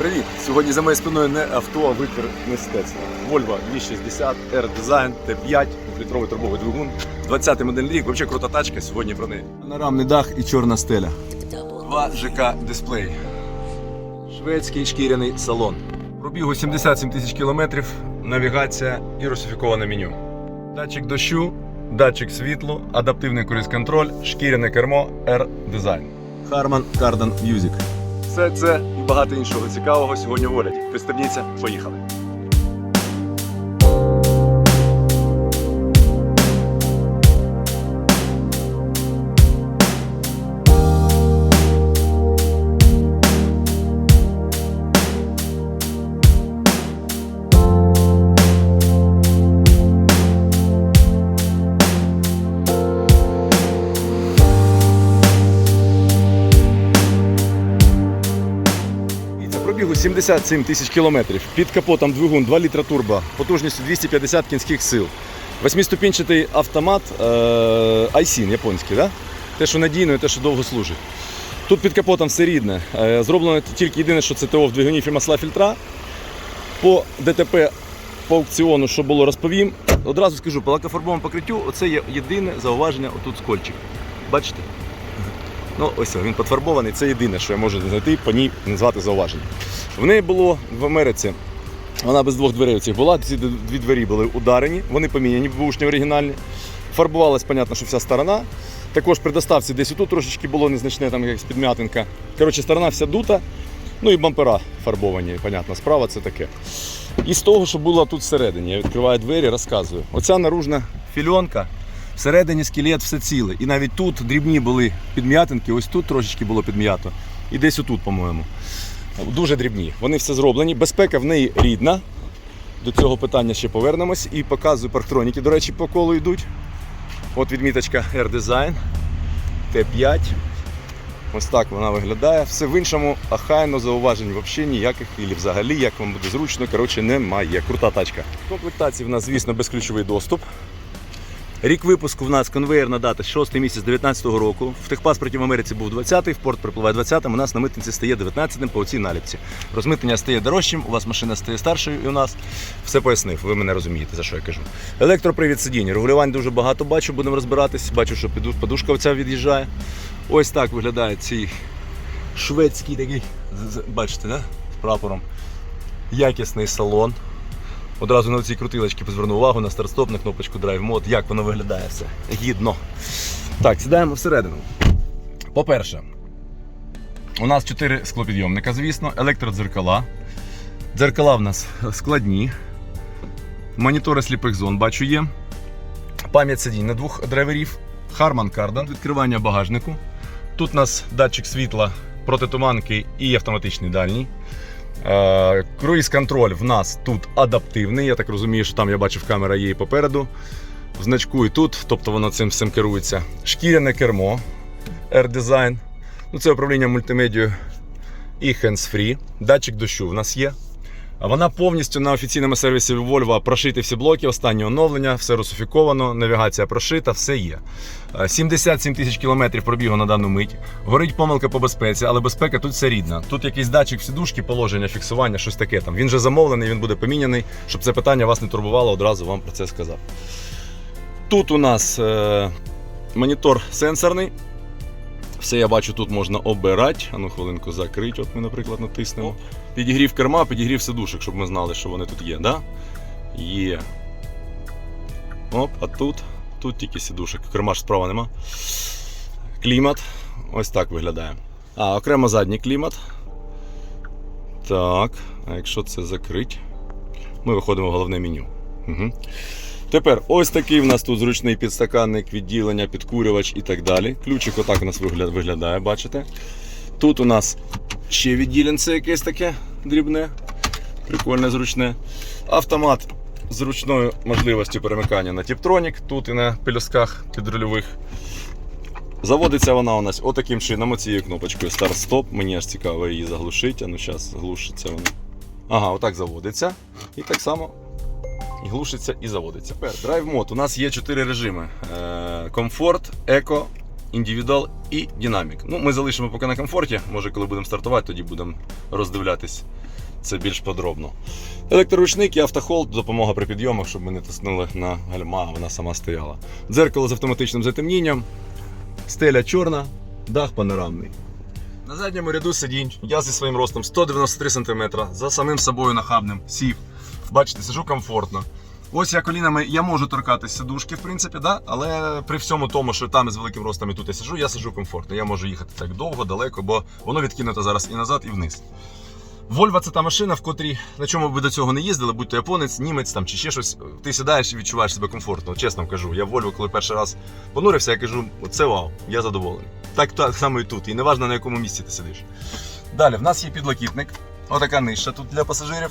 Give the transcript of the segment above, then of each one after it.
Привіт! Сьогодні за моєю спиною не авто, а витвір мистецтва. Volvo 260 R Design T5, літровий турбовий двигун. 20-й модельний рік, взагалі крута тачка, сьогодні про неї. Панорамний дах і чорна стеля. Два ЖК дисплей. Шведський шкіряний салон. Пробігу 77 тисяч кілометрів, навігація і русифіковане меню. Датчик дощу, датчик світлу, адаптивний круїз-контроль, шкіряне кермо R Design. Harman Kardon Music. Все це багато іншого цікавого сьогодні в. Пристебніться, поїхали. Пробігу 77 тисяч кілометрів. Під капотом двигун 2 літра турбо, потужністю 250 кінських сил. Восьмиступінчатий автомат е, Айсін японський, да? те, що надійно і те, що довго служить. Тут під капотом все рідне. Е, Зроблено тільки єдине, що це ТО в двигуні фірма масла фільтра. По ДТП по аукціону, що було, розповім. Одразу скажу, по лакофарбовому покриттю оце є єдине зауваження отут скольчик. Бачите? Ну, ось він підфарбований. Це єдине, що я можу знайти по ній назвати зауваження. В неї було в Америці. Вона без двох дверей цих була. Ці дві двері були ударені, вони поміняні, бушні оригінальні. Фарбувалась, понятно, що вся сторона. Також при доставці десь отут трошечки було незначне, там якась підм'ятинка. Коротше, сторона вся дута. Ну і бампера фарбовані, понятно, справа це таке. І з того, що було тут всередині, я відкриваю двері, розказую. Оця наружна фільонка, всередині скелет все ціле. І навіть тут дрібні були підм'ятинки, ось тут трошечки було підм'ято. І десь отут, по-моєму. Дуже дрібні. Вони все зроблені. Безпека в неї рідна. До цього питання ще повернемось. І показую парктроніки, до речі, по колу йдуть. От відміточка R-Design T5. Ось так вона виглядає. Все в іншому, ахайно зауважень взагалі ніяких, і взагалі, як вам буде зручно, коротше, немає. Крута тачка. В комплектації в нас, звісно, безключовий доступ. Рік випуску в нас конвейерна дата 6 місяць 19-го року. В техпаспорті в Америці був 20-й, в порт припливає 20-м, у нас на митниці стає 19-м по цій наліпці. Розмитнення стає дорожчим, у вас машина стає старшою і у нас. Все пояснив, ви мене розумієте, за що я кажу. Електропривід сидіння. Регулювань дуже багато бачу, будемо розбиратись. Бачу, що подушка оця від'їжджає. Ось так виглядає цей шведський такий, бачите, да? з прапором. Якісний салон. Одразу на ці крутилочки зверну увагу на старт-стоп, на кнопочку Drive Mode, як воно виглядає все. Гідно. Так, сідаємо всередину. По-перше, у нас 4 склопідйомника, звісно, електродзеркала. Дзеркала в нас складні. Монітори сліпих зон бачу є. Пам'ять сидінь на двох драйверів. Harman Kardon, відкривання багажнику. Тут у нас датчик світла протитуманки і автоматичний дальній. Е, Круїз-контроль в нас тут адаптивний. Я так розумію, що там я бачив, камера є і попереду. В значку і тут, тобто воно цим всім керується. Шкіряне кермо R-Design. Ну, це управління мультимедією і hands-free. Датчик дощу в нас є. Вона повністю на офіційному сервісі Volvo прошиті всі блоки, останнє оновлення, все русифіковано, навігація прошита, все є. Е, 77 тисяч кілометрів пробігу на дану мить. Горить помилка по безпеці, але безпека тут все рідна. Тут якийсь датчик сідушки, положення, фіксування, щось таке там. Він вже замовлений, він буде поміняний, щоб це питання вас не турбувало, одразу вам про це сказав. Тут у нас е, монітор сенсорний. Все я бачу, тут можна обирати. А ну хвилинку закрити. От ми, наприклад, натиснемо. Підігрів керма, підігрів сидушок, щоб ми знали, що вони тут є. Да? Є. Оп, а тут. Тут тільки сидушок. Керма ж справа нема. Клімат. Ось так виглядає. А, окремо задній клімат. Так. А якщо це закрити, ми виходимо в головне меню. Угу. Тепер ось такий в нас тут зручний підстаканник, відділення, підкурювач і так далі. Ключик отак у нас виглядає, бачите. Тут у нас ще відділенце якесь таке дрібне, прикольне, зручне. Автомат з зручною можливістю перемикання на Tiptronic, тут і на пелюсках підрульових. Заводиться вона у нас отаким чином, оцією кнопочкою Start-Stop. Мені аж цікаво її заглушити. А ну зараз глушиться вона. Ага, отак заводиться. І так само глушиться і заводиться. Тепер Drive Mode. У нас є чотири режими: Е, комфорт, еко, індивідуал і динамік. Ну, ми залишимо поки на комфорті. Може, коли будемо стартувати, тоді будемо роздивлятись це більш подробно. Електроручник і автохолд, допомога при підйомах, щоб ми не тиснули на гальма, а вона сама стояла. Дзеркало з автоматичним затемнінням, стеля чорна, дах панорамний. На задньому ряду сидінь. Я зі своїм ростом 193 см, за самим собою нахабним, сів. Бачите, сижу комфортно. Ось я колінами я можу торкатися сидушки, в принципі, да? але при всьому тому, що там із великим ростом і тут я сижу, я сижу комфортно. Я можу їхати так довго, далеко, бо воно відкинуто зараз і назад, і вниз. Вольва це та машина, в котрій на чому ви до цього не їздили, будь то японець, німець там чи ще щось. Ти сідаєш і відчуваєш себе комфортно. Чесно кажу. Я в Вольво, коли перший раз понурився, я кажу, це вау, я задоволений. Так, так само і тут. І неважно на якому місці ти сидиш. Далі, в нас є підлокітник. Отака нижча тут для пасажирів.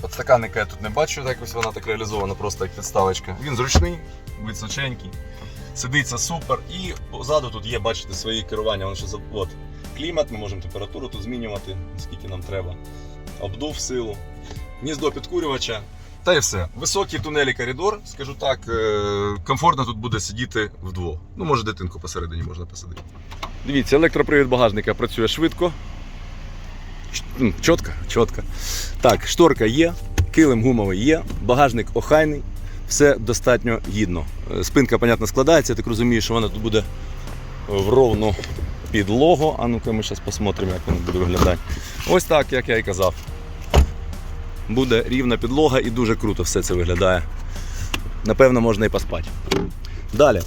Подстаканника я тут не бачу, так ось вона так реалізована, просто як підставочка. Він зручний, височенький, сидиться супер. І позаду тут є, бачите, свої керування. Воно ще от, клімат, ми можемо температуру тут змінювати, скільки нам треба. Обдув силу, гніздо підкурювача. Та і все. Високий тунель і коридор, скажу так, е, комфортно тут буде сидіти вдвох. Ну, може, дитинку посередині можна посадити. Дивіться, електропривід багажника працює швидко. Ч- Чітко, чітко. Так, шторка є, килим гумовий є, багажник охайний, все достатньо гідно. Е, Спинка, понятно, складається, я так розумію, що вона тут буде в ровну підлогу. А ну-ка ми зараз посмотримо, як воно буде виглядати. Ось так, як я і казав. Буде рівна підлога і дуже круто все це виглядає. Напевно, можна і поспати. Далі.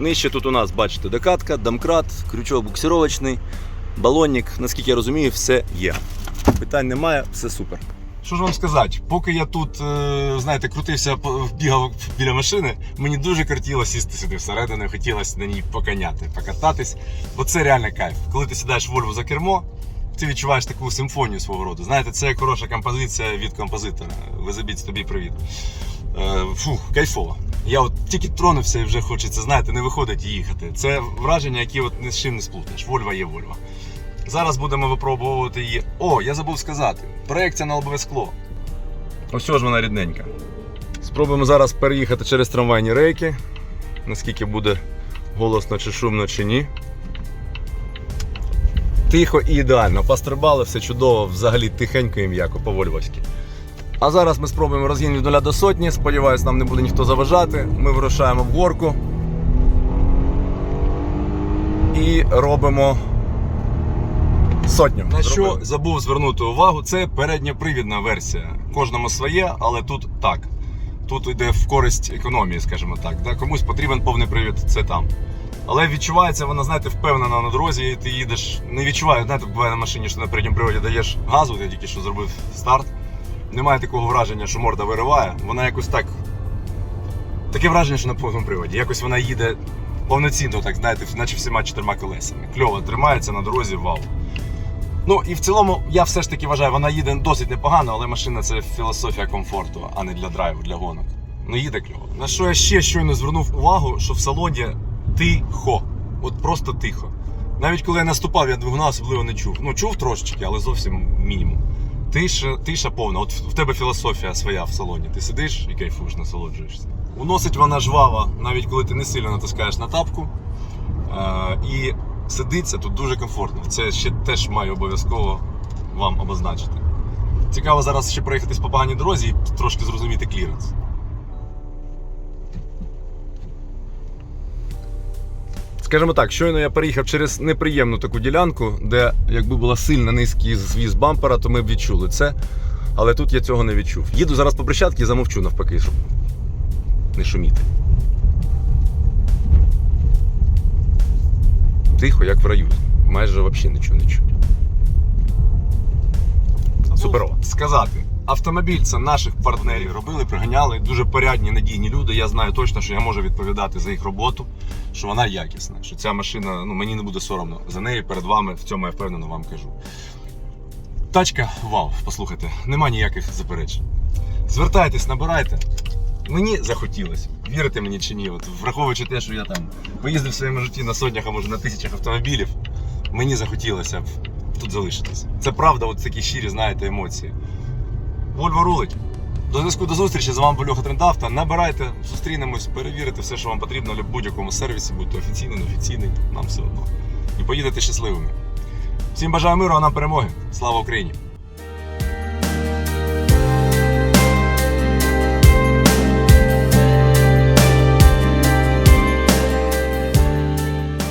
Нижче тут у нас, бачите, докатка, домкрат, крючок буксировочний, балонник, наскільки я розумію, все є. Питань немає, все супер. Що ж вам сказати? Поки я тут, е, знаєте, крутився, бігав біля машини, мені дуже кортіло сісти сюди всередину, хотілося на ній поканяти, покататись. Бо це реально кайф. Коли ти сідаєш в Вольво за кермо, ти відчуваєш таку симфонію свого роду. Знаєте, це хороша композиція від композитора. Визабіть тобі привіт. Е, Фух, кайфово. Я от тільки тронувся і вже хочеться, знаєте, не виходить їхати. Це враження, які от ні з чим не сплутаєш. Вольва є Вольва. Зараз будемо випробовувати її. О, я забув сказати. Проекція на лобове скло. Ось ж вона рідненька. Спробуємо зараз переїхати через трамвайні рейки. Наскільки буде голосно чи шумно, чи ні. Тихо і ідеально. Пастрибали, все чудово, взагалі тихенько і м'яко, по-вольвовськи. А зараз ми спробуємо розгін від 0 до сотні. Сподіваюсь, нам не буде ніхто заважати. Ми вирушаємо в горку. І робимо сотню. На що Зробили. забув звернути увагу, це передньопривідна версія. Кожному своє, але тут так. Тут йде в користь економії, скажімо так. Да? Комусь потрібен повний привід, це там. Але відчувається вона, знаєте, впевнена на дорозі, і ти їдеш. Не відчуваю, знаєте, буває на машині, що на передньому приводі даєш газу, ти тільки що зробив старт. Немає такого враження, що морда вириває. Вона якось так. Таке враження, що на повному приводі. Якось вона їде повноцінно, так знаєте, наче всіма чотирма колесами. Кльово тримається на дорозі, вау. Ну і в цілому, я все ж таки вважаю, вона їде досить непогано, але машина це філософія комфорту, а не для драйву, для гонок. Ну їде кльово. На що я ще щойно звернув увагу, що в салоні тихо. От просто тихо. Навіть коли я наступав, я двигуна особливо не чув. Ну, чув трошечки, але зовсім мінімум. Тиша, тиша повна. От в тебе філософія своя в салоні. Ти сидиш і кайфуєш, насолоджуєшся. Уносить вона жвава, навіть коли ти не сильно натискаєш на тапку. Е, і сидиться тут дуже комфортно. Це ще теж маю обов'язково вам обозначити. Цікаво зараз ще проїхатись по поганій дорозі і трошки зрозуміти кліренс. Скажімо так, щойно я переїхав через неприємну таку ділянку, де якби була сильно низький звіз бампера, то ми б відчули це. Але тут я цього не відчув. Їду зараз по брещатці і замовчу навпаки, щоб не шуміти. Тихо, як в раю. Майже взагалі нічого не чую. Суперово. Сказати. Автомобіль це наших партнерів робили, приганяли. Дуже порядні, надійні люди. Я знаю точно, що я можу відповідати за їх роботу, що вона якісна, що ця машина, ну мені не буде соромно за неї перед вами. В цьому я впевнено вам кажу. Тачка, вау, послухайте, нема ніяких заперечень. Звертайтесь, набирайте. Мені захотілося. Вірите мені чи ні? От, враховуючи те, що я там поїздив в своєму житті на сотнях, а може на тисячах автомобілів, мені захотілося тут залишитись. Це правда, от такі щирі, знаєте, емоції. Вольво рулить. До зв'язку до зустрічі з вами був Льоха Трендавта. Набирайте, зустрінемось, перевірите все, що вам потрібно в будь-якому сервісі, будь то офіційний, неофіційний, нам все одно. І поїдете щасливими. Всім бажаю миру, а нам перемоги. Слава Україні!